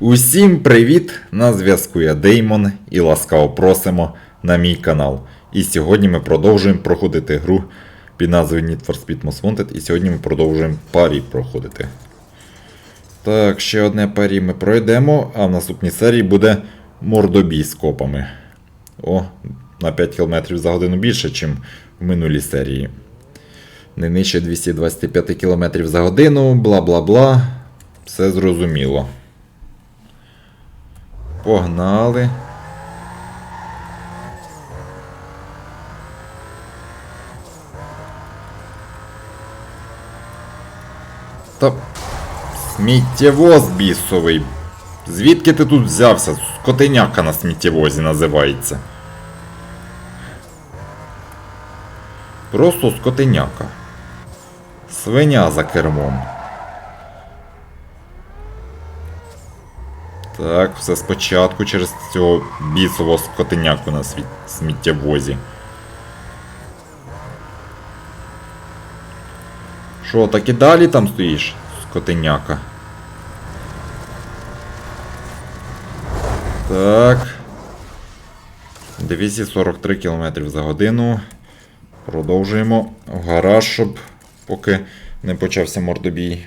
Усім привіт! На зв'язку я Деймон і ласкаво просимо на мій канал. І сьогодні ми продовжуємо проходити гру під назвою Need for Speed Most Wanted. І сьогодні ми продовжуємо парі проходити. Так, ще одне парі ми пройдемо, а в наступній серії буде мордобій з копами. О, на 5 км за годину більше, ніж в минулій серії. Не нижче 225 км за годину, бла бла бла. Все зрозуміло. Погнали. Та сміттєвоз бісовий. Звідки ти тут взявся? Скотиняка на сміттєвозі називається. Просто скотиняка. Свиня за кермом. Так, все спочатку через цього бісового скотиняку на сміттєвозі. Що, так і далі там стоїш, скотиняка? Так. 243 км за годину. Продовжуємо в гараж, щоб поки не почався мордобій.